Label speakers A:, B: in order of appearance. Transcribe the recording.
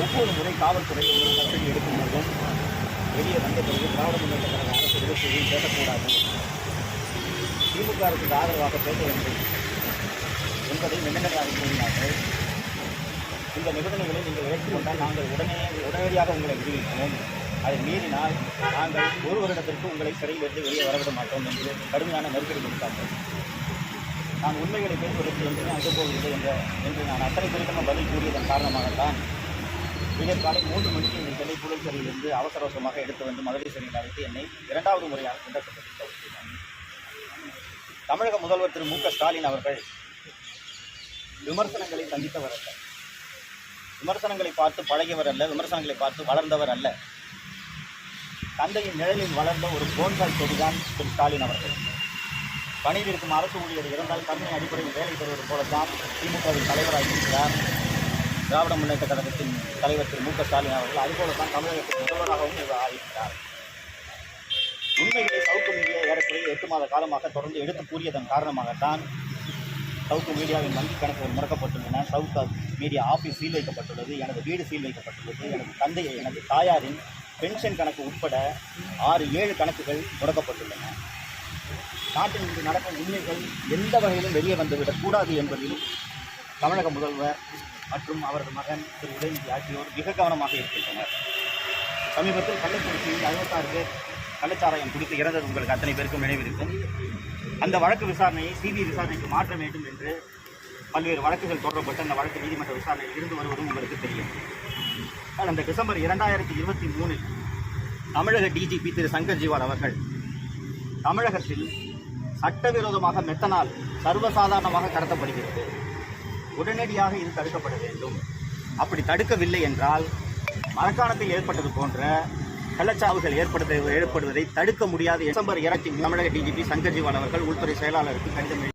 A: ஒவ்வொரு முறை காவல்துறை ஒரு கஸ்டடி எடுக்கும் போதும் வெளியே வந்த பிறகு திராவிட முன்னேற்ற கழக அரசு எதிர்ப்பு பேசக்கூடாது திமுக அரசுக்கு ஆதரவாக பேச வேண்டும் என்பதை நிபந்தனையாக கூறினார்கள். இந்த நிபந்தனைகளை நீங்கள் ஏற்றுக்கொண்டால் நாங்கள் உடனே உடனடியாக உங்களை விடுவிப்போம். அதை மீறினால் நாங்கள் ஒரு வருடத்திற்கு உங்களை சிறையிலிருந்து வெளியே வரவிட மாட்டோம் என்று கடுமையான நெருக்கடி கொடுத்தார்கள். நான் உண்மைகளை பேசுவதற்கு என்று அனுப்பப்போவதில்லை என்ற என்று நான் அத்தனை திருத்தமாக பதில் கூறியதன் காரணமாகத்தான் விடியற்காலை மூன்று மணிக்கு இந்த சென்னை புழல் சிறையிலிருந்து அவசர அவசரமாக எடுத்து வந்து மதுரை சிறையில் அழைத்து என்னை இரண்டாவது முறையாக குண்டச்சட்டத்தில் தமிழக முதல்வர் திரு மு க ஸ்டாலின் அவர்கள் விமர்சனங்களை சந்தித்தவர் அல்ல. விமர்சனங்களை பார்த்து பழகியவர் அல்ல விமர்சனங்களை பார்த்து வளர்ந்தவர் அல்ல. தந்தையின் நிழலில் வளர்ந்த ஒரு போன்கால் செடிதான் திரு ஸ்டாலின் அவர்கள். பணியில் இருக்கும் அரசு ஊழியர் இருந்தால் கருணை அடிப்படையில் வேலை பெறுவது போலத்தான் திமுகவின் தலைவராக இருக்கிறார். திராவிட முன்னேற்ற கழகத்தின் தலைவர் திரு மு க ஸ்டாலின் அவர்கள் அதுபோலத்தான் தமிழகத்தின் முதல்வராகவும் இவர் ஆகியிருக்கிறார் உண்மைகளை சவுக்கு மீடியா ஏறக்குறைய எட்டு மாத காலமாக தொடர்ந்து எடுத்து கூறியதன் காரணமாகத்தான் சவுக்கு மீடியாவின் வங்கி கணக்குகள் முடக்கப்பட்டுள்ளன. சவுக்கு மீடியா ஆஃபீஸ் சீல் வைக்கப்பட்டுள்ளது எனது வீடு சீல் வைக்கப்பட்டுள்ளது எனது தந்தை எனது தாயாரின் பென்ஷன் கணக்கு உட்பட ஆறு ஏழு கணக்குகள் முடக்கப்பட்டுள்ளன. நாட்டில் இன்று நடக்கும் உண்மைகள் எந்த வகையிலும் வெளியே வந்துவிடக் கூடாது என்பதில் தமிழக முதல்வர் மற்றும் அவரது மகன் திரு உதயநிதி ஆகியோர் மிக கவனமாக இருக்கின்றனர். சமீபத்தில் கள்ளக்குறிச்சியில் அறுபத்தாறு பேர் கள்ளச்சாராயம் குடித்து இறந்தது உங்களுக்கு அத்தனை பேருக்கும் நினைவிருக்கும் அந்த வழக்கு விசாரணையை சிபிஐ விசாரணைக்கு மாற்ற வேண்டும் என்று பல்வேறு வழக்குகள் தொடரப்பட்டு அந்த வழக்கு நீதிமன்ற விசாரணையில் இருந்து வருவதும் உங்களுக்கு தெரியும். ஆனால் அந்த டிசம்பர் இரண்டாயிரத்தி இருபத்தி மூணில் தமிழக டிஜிபி திரு சங்கர் ஜிவால் அவர்கள் தமிழகத்தில் சட்டவிரோதமாக மெத்தனால் சர்வசாதாரணமாக கடத்தப்படுகிறது. உடனடியாக இது தடுக்கப்பட வேண்டும். அப்படி தடுக்கவில்லை என்றால் மரக்காணத்தில் ஏற்பட்டது போன்ற கள்ளச்சாவுகள் ஏற்படுத்த ஏற்படுவதை தடுக்க முடியாது. டிசம்பர் இரண்டில் தமிழக டிஜிபி சங்கர்ஜிவால் அவர்கள் உள்துறை செயலாளருக்கு கடிதம்